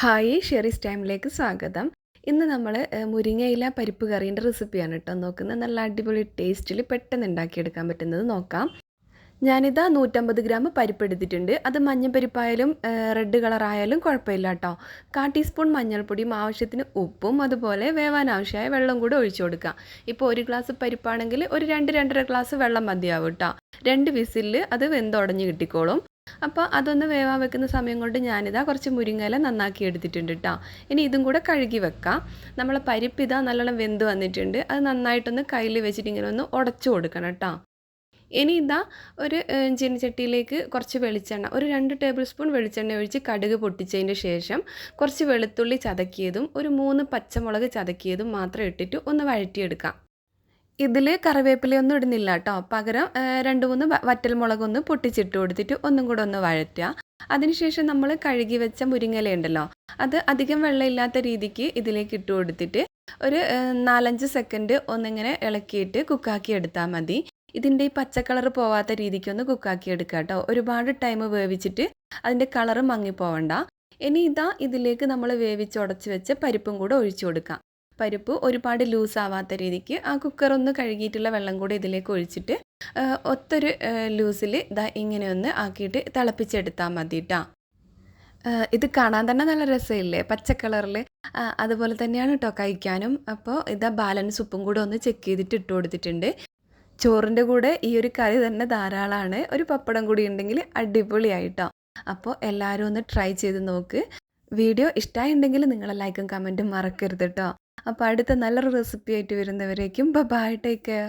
Hi ഷെറിസ് ടൈമിലേക്ക് സ്വാഗതം. ഇന്ന് നമ്മൾ മുരിങ്ങയില പരിപ്പ് കറീന്റെ റെസിപ്പിയാണ് കേട്ടോ നോക്കുന്നത്. നല്ല അടിപൊളി ടേസ്റ്റിൽ പെട്ടെന്ന് ഉണ്ടാക്കിയെടുക്കാൻ പറ്റുന്നത് നോക്കാം. ഞാനിതാ നൂറ്റമ്പത് ഗ്രാം പരിപ്പ് എടുത്തിട്ടുണ്ട്. അത് മഞ്ഞപ്പരിപ്പായാലും റെഡ് കളറായാലും കുഴപ്പമില്ല കേട്ടോ കാ ടീസ്പൂൺ മഞ്ഞൾപ്പൊടിയും ആവശ്യത്തിന് ഉപ്പും അതുപോലെ വേവാൻ ആവശ്യമായ വെള്ളം കൂടെ ഒഴിച്ചു കൊടുക്കുക ഇപ്പോൾ ഒരു ഗ്ലാസ് പരിപ്പാണെങ്കിൽ ഒരു രണ്ട് രണ്ടര ഗ്ലാസ് വെള്ളം മതിയാവും കേട്ടോ രണ്ട് വിസിലിൽ അത് വെന്തുടഞ്ഞ് കിട്ടിക്കോളും. അപ്പോൾ അതൊന്ന് വേവാൻ വെക്കുന്ന സമയം കൊണ്ട് ഞാനിതാ കുറച്ച് മുരിങ്ങയില നന്നാക്കി എടുത്തിട്ടുണ്ട് കേട്ടോ ഇനി ഇതും കൂടെ കഴുകി വെക്കാം. നമ്മൾ പരിപ്പ് ഇതാ നല്ലോണം വെന്ത് വന്നിട്ടുണ്ട്. അത് നന്നായിട്ടൊന്ന് കയ്യിൽ വെച്ചിട്ട് ഇങ്ങനെ ഒന്ന് ഉടച്ചു കൊടുക്കണം കേട്ടോ ഇനി ഇതാ ഒരു ചീനച്ചട്ടിയിലേക്ക് കുറച്ച് വെളിച്ചെണ്ണ ഒരു രണ്ട് ടേബിൾ സ്പൂൺ വെളിച്ചെണ്ണ ഒഴിച്ച് കടുക് പൊട്ടിച്ചതിന് ശേഷം കുറച്ച് വെളുത്തുള്ളി ചതക്കിയതും ഒരു മൂന്ന് പച്ചമുളക് ചതക്കിയതും മാത്രം ഇട്ടിട്ട് ഒന്ന് വഴറ്റിയെടുക്കാം. ഇതിൽ കറിവേപ്പിലയൊന്നും ഇടുന്നില്ല കേട്ടോ പകരം രണ്ട് മൂന്ന് വറ്റൽമുളകൊന്ന് പൊട്ടിച്ചിട്ട് കൊടുത്തിട്ട് ഒന്നും കൂടെ ഒന്ന് വഴറ്റുക. അതിനുശേഷം നമ്മൾ കഴുകി വെച്ച മുരിങ്ങല ഉണ്ടല്ലോ അത് അധികം വെള്ളമില്ലാത്ത രീതിക്ക് ഇതിലേക്ക് ഇട്ട് കൊടുത്തിട്ട് ഒരു നാലഞ്ച് സെക്കൻഡ് ഒന്നിങ്ങനെ ഇളക്കിയിട്ട് കുക്കാക്കി എടുത്താൽ മതി. ഇതിന്റെ ഈ പച്ചക്കളർ പോവാത്ത രീതിക്ക് ഒന്ന് കുക്കാക്കി എടുക്കുക കേട്ടോ ഒരുപാട് ടൈം വേവിച്ചിട്ട് അതിന്റെ കളറ് മങ്ങിപ്പോവണ്ട. ഇനി ഇതാ ഇതിലേക്ക് നമ്മൾ വേവിച്ചുടച്ച് വെച്ച് പരിപ്പും കൂടെ ഒഴിച്ചു കൊടുക്കാം. പരിപ്പ് ഒരുപാട് ലൂസ് ആവാത്ത രീതിക്ക് ആ കുക്കർ ഒന്ന് കഴുകിയിട്ടുള്ള വെള്ളം കൂടി ഇതിലേക്ക് ഒഴിച്ചിട്ട് ഒത്തൊരു ലൂസിൽ ഇതാ ഇങ്ങനെ ഒന്ന് ആക്കിയിട്ട് തിളപ്പിച്ചെടുത്താൽ മതി കേട്ടോ ഇത് കാണാൻ തന്നെ നല്ല രസമില്ലേ? പച്ച കളറിൽ അതുപോലെ തന്നെയാണ് കേട്ടോ കഴിക്കാനും. അപ്പോൾ ഇതാ ബാലൻസ് ഉപ്പും കൂടെ ഒന്ന് ചെക്ക് ചെയ്തിട്ട് ഇട്ട് കൊടുത്തിട്ടുണ്ട്. ചോറിന്റെ കൂടെ ഈ ഒരു കറി തന്നെ ധാരാളമാണ് ഒരു പപ്പടം കൂടി ഉണ്ടെങ്കിൽ അടിപൊളിയായിട്ടോ. അപ്പോൾ എല്ലാവരും ഒന്ന് ട്രൈ ചെയ്ത് നോക്ക്. വീഡിയോ ഇഷ്ടമായിട്ടുണ്ടെങ്കിൽ നിങ്ങളെ ലൈക്കും കമന്റും മറക്കരുത് കേട്ടോ അപ്പോൾ അടുത്ത നല്ലൊരു റെസിപ്പി ആയിട്ട് വരുന്നവരേക്കും ബൈ ടേക്ക് കെയർ